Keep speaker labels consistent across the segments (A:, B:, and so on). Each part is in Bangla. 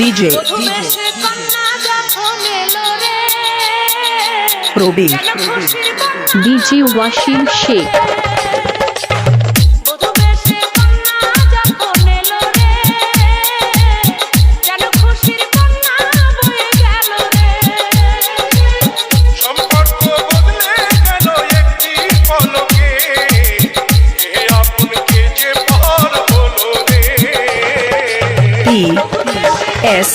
A: DJ
B: Probe DJ Washim Sheikh এস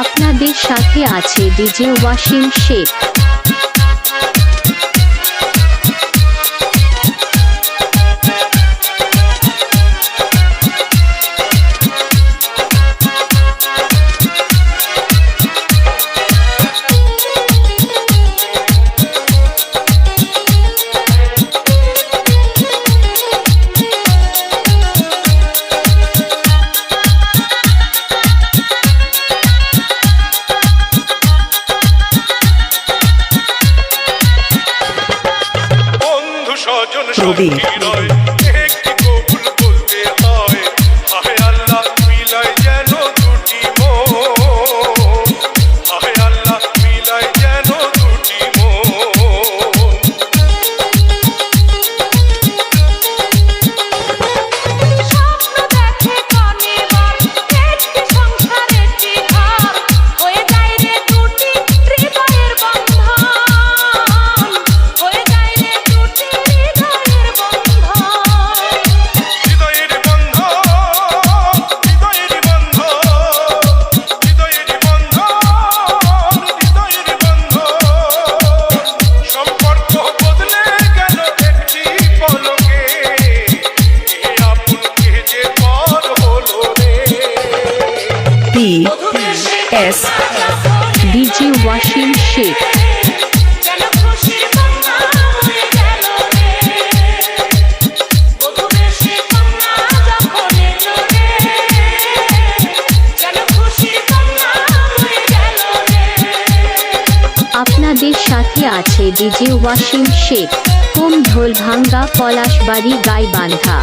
C: আপনাদের সাথে আছে ডিজে ওয়াশিং শেখ।
A: Be. এস
C: ডিজি ওয়াশিং শেখ আপনাদের সাথে আছে ডিজে ওয়াশিং শেখ হোম ঢোলভাঙ্গা পলাশবাড়ি গাই বান্ধা